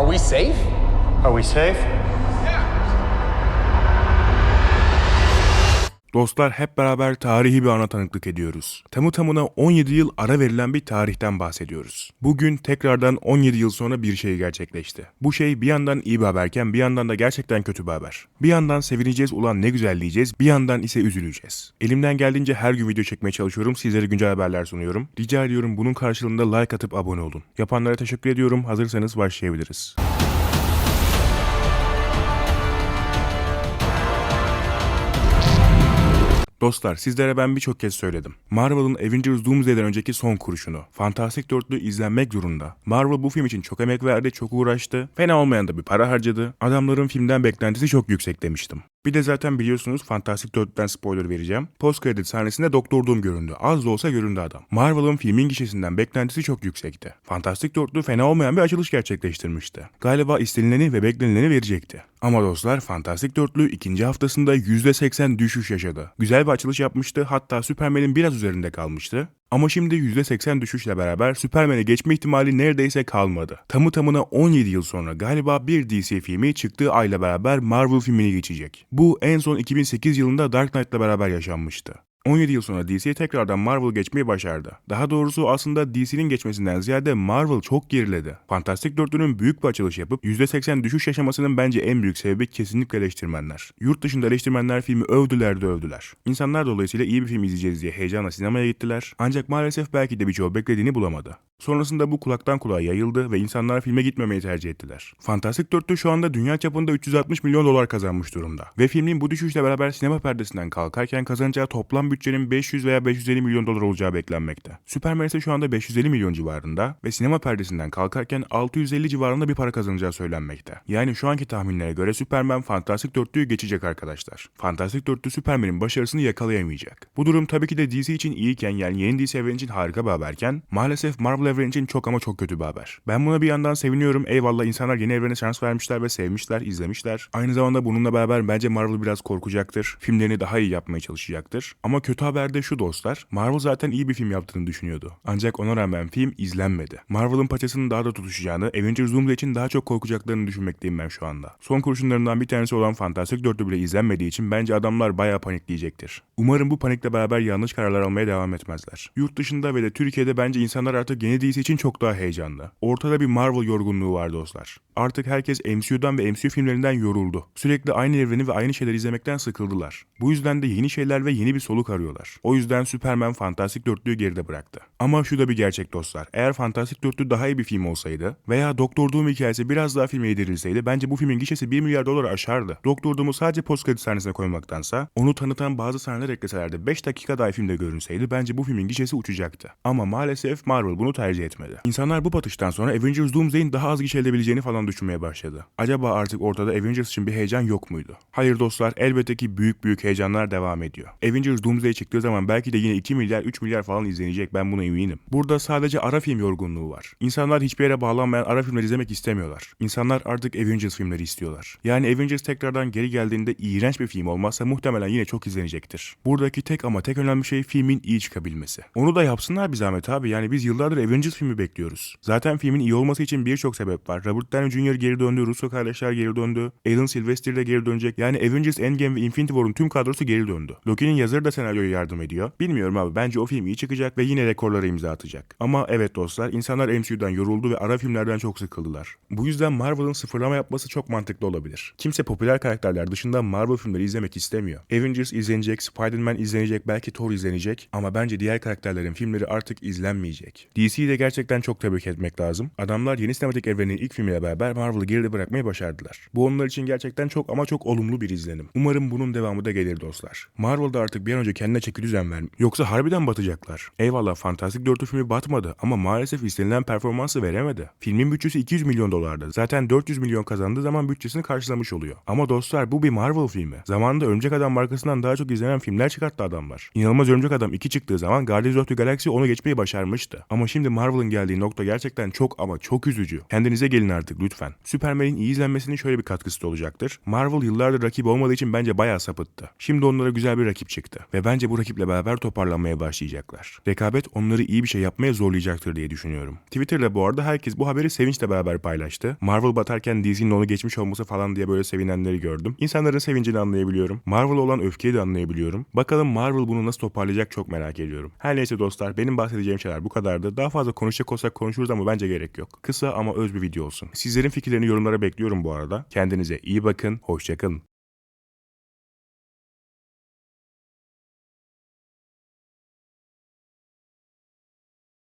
Are we safe? Are we safe? Dostlar hep beraber tarihi bir ana tanıklık ediyoruz. Tamı tamına 17 yıl ara verilen bir tarihten bahsediyoruz. Bugün tekrardan 17 yıl sonra bir şey gerçekleşti. Bu şey bir yandan iyi bir haberken bir yandan da gerçekten kötü bir haber. Bir yandan sevineceğiz ulan ne güzel diyeceğiz, bir yandan ise üzüleceğiz. Elimden geldiğince her gün video çekmeye çalışıyorum, sizlere güncel haberler sunuyorum. Rica ediyorum bunun karşılığında like atıp abone olun. Yapanlara teşekkür ediyorum, hazırsanız başlayabiliriz. Dostlar sizlere ben birçok kez söyledim. Marvel'ın Avengers Doomsday'den önceki son kuruşunu. Fantastic Dörtlü izlenmek zorunda. Marvel bu film için çok emek verdi, çok uğraştı. Fena olmayan da bir para harcadı. Adamların filmden beklentisi çok yüksek demiştim. Bir de zaten biliyorsunuz Fantastic Dörtlü'den spoiler vereceğim. Post credit sahnesinde Doktor Doom göründü. Az da olsa göründü adam. Marvel'ın filmin gişesinden beklentisi çok yüksekti. Fantastic Dörtlü fena olmayan bir açılış gerçekleştirmişti. Galiba istenileni ve beklenileni verecekti. Ama dostlar Fantastic Dörtlü ikinci haftasında %80 düşüş yaşadı. Güzel bir açılış yapmıştı hatta Superman'in biraz üzerinde kalmıştı. Ama şimdi %80 düşüşle beraber Superman'e geçme ihtimali neredeyse kalmadı. Tamı tamına 17 yıl sonra galiba bir DC filmi çıktığı ayla beraber Marvel filmini geçecek. Bu en son 2008 yılında Dark Knight'la beraber yaşanmıştı. 17 yıl sonra DC tekrardan Marvel geçmeyi başardı. Daha doğrusu aslında DC'nin geçmesinden ziyade Marvel çok geriledi. Fantastic Dörtlü'nün büyük bir açılış yapıp %80 düşüş yaşamasının bence en büyük sebebi kesinlikle eleştirmenler. Yurt dışında eleştirmenler filmi övdüler de övdüler. İnsanlar dolayısıyla iyi bir film izleyeceğiz diye heyecanla sinemaya gittiler. Ancak maalesef belki de birçoğu beklediğini bulamadı. Sonrasında bu kulaktan kulağa yayıldı ve insanlar filme gitmemeyi tercih ettiler. Fantastic Dörtlü şu anda dünya çapında 360 milyon dolar kazanmış durumda. Ve filmin bu düşüşle beraber sinema perdesinden kalkarken kazanacağı toplam bütçenin 500 veya 550 milyon dolar olacağı beklenmekte. Superman ise şu anda 550 milyon civarında ve sinema perdesinden kalkarken 650 civarında bir para kazanacağı söylenmekte. Yani şu anki tahminlere göre Superman Fantastic Dörtlü'yü geçecek arkadaşlar. Fantastic Dörtlü Superman'in başarısını yakalayamayacak. Bu durum tabii ki de DC için iyiyken yani yeni DC evren için harika bir haberken maalesef Marvel evren için çok ama çok kötü bir haber. Ben buna bir yandan seviniyorum. Eyvallah insanlar yeni evrene şans vermişler ve sevmişler, izlemişler. Aynı zamanda bununla beraber bence Marvel biraz korkacaktır. Filmlerini daha iyi yapmaya çalışacaktır. Ama kötü haber de şu dostlar. Marvel zaten iyi bir film yaptığını düşünüyordu. Ancak ona rağmen film izlenmedi. Marvel'ın paçasının daha da tutuşacağını, Avengers Doomsday için daha çok korkacaklarını düşünmekteyim ben şu anda. Son kurşunlarından bir tanesi olan Fantastic 4'ü bile izlenmediği için bence adamlar bayağı panikleyecektir. Umarım bu panikle beraber yanlış kararlar almaya devam etmezler. Yurt dışında ve de Türkiye'de bence insanlar artık yeni DC için çok daha heyecanlı. Ortada bir Marvel yorgunluğu var dostlar. Artık herkes MCU'dan ve MCU filmlerinden yoruldu. Sürekli aynı evreni ve aynı şeyleri izlemekten sıkıldılar. Bu yüzden de yeni şeyler ve yeni bir soluk arıyorlar. O yüzden Superman Fantastic Dörtlüğü geride bıraktı. Ama şu da bir gerçek dostlar. Eğer Fantastic Dörtlü daha iyi bir film olsaydı veya Doktor Doom hikayesi biraz daha filme yedirilseydi bence bu filmin gişesi 1 milyar dolar aşardı. Doktor Doom'u sadece post credit sahnesine koymaktansa onu tanıtan bazı sahneler ekleselerdi 5 dakika daha filmde görünseydi bence bu filmin gişesi uçacaktı. Ama maalesef Marvel bunu tercih etmedi. İnsanlar bu batıştan sonra Avengers Doomsday'in daha az gişe edebileceğini falan düşünmeye başladı. Acaba artık ortada Avengers için bir heyecan yok muydu? Hayır dostlar elbette ki büyük büyük heyecanlar devam ediyor. Avengers Doomsday çıktığı zaman belki de yine 2 milyar 3 milyar falan izlenecek ben buna eminim. Burada sadece ara film yorgunluğu var. İnsanlar hiçbir yere bağlanmayan ara filmler izlemek istemiyorlar. İnsanlar artık Avengers filmleri istiyorlar. Yani Avengers tekrardan geri geldiğinde iğrenç bir film olmazsa muhtemelen yine çok izlenecektir. Buradaki tek ama tek önemli şey filmin iyi çıkabilmesi. Onu da yapsınlar bir zahmet abi. Yani biz yıllardır Avengers filmi bekliyoruz. Zaten filmin iyi olması için birçok sebep var. Robert Downey Jr. geri döndü, Russo kardeşler geri döndü, Alan Silvestri de geri dönecek. Yani Avengers Endgame ve Infinity War'un tüm kadrosu geri döndü. Loki'nin yazarı da senaryoya yardım ediyor. Bilmiyorum abi bence o film iyi çıkacak ve yine rekorlara imza atacak. Ama evet dostlar insanlar MCU'dan yoruldu ve ara filmlerden çok sıkıldılar. Bu yüzden Marvel'ın sıfırlama yapması çok mantıklı olabilir. Kimse popüler karakterler dışında Marvel filmleri izlemek istemiyor. Avengers izlenecek, Spider-Man izlenecek, belki Thor izlenecek ama bence diğer karakterlerin filmleri artık izlenmeyecek. DC'yi de gerçekten çok tebrik etmek lazım. Adamlar yeni sinematik evrenin ilk filmiyle beraber Marvel'ı geride bırakmayı başardılar. Bu onlar için gerçekten çok ama çok olumlu bir izlenim. Umarım bunun devamı da gelir dostlar. Marvel'da artık bir an önce kendine çeki düzen ver. Yoksa harbiden batacaklar. Eyvallah Fantastic 4 filmi batmadı ama maalesef istenilen performansı veremedi. Filmin bütçesi 200 milyon dolardı. Zaten 400 milyon kazandığı zaman bütçesini karşılamış oluyor. Ama dostlar bu bir Marvel filmi. Zamanında Örümcek Adam markasından daha çok izlenen filmler çıkarttı adamlar. İnanılmaz Örümcek Adam 2 çıktığı zaman Guardians of the Galaxy onu geçmeyi başarmıştı. Ama şimdi Marvel'ın geldiği nokta gerçekten çok ama çok üzücü. Kendinize gelin artık lütfen. Superman'in iyi izlenmesinin şöyle bir katkısı da olacaktır. Marvel yıllardır rakip olmadığı için bence bayağı sapıttı. Şimdi onlara güzel bir rakip çıktı. Ve ben bence bu rakiple beraber toparlanmaya başlayacaklar. Rekabet onları iyi bir şey yapmaya zorlayacaktır diye düşünüyorum. Twitter'da bu arada herkes bu haberi sevinçle beraber paylaştı. Marvel batarken DC'nin onu geçmiş olması falan diye böyle sevinenleri gördüm. İnsanların sevincini anlayabiliyorum. Marvel olan öfkeyi de anlayabiliyorum. Bakalım Marvel bunu nasıl toparlayacak çok merak ediyorum. Her neyse dostlar benim bahsedeceğim şeyler bu kadardı. Daha fazla konuşacak olsak konuşuruz ama bence gerek yok. Kısa ama öz bir video olsun. Sizlerin fikirlerini yorumlara bekliyorum bu arada. Kendinize iyi bakın. Hoşçakalın.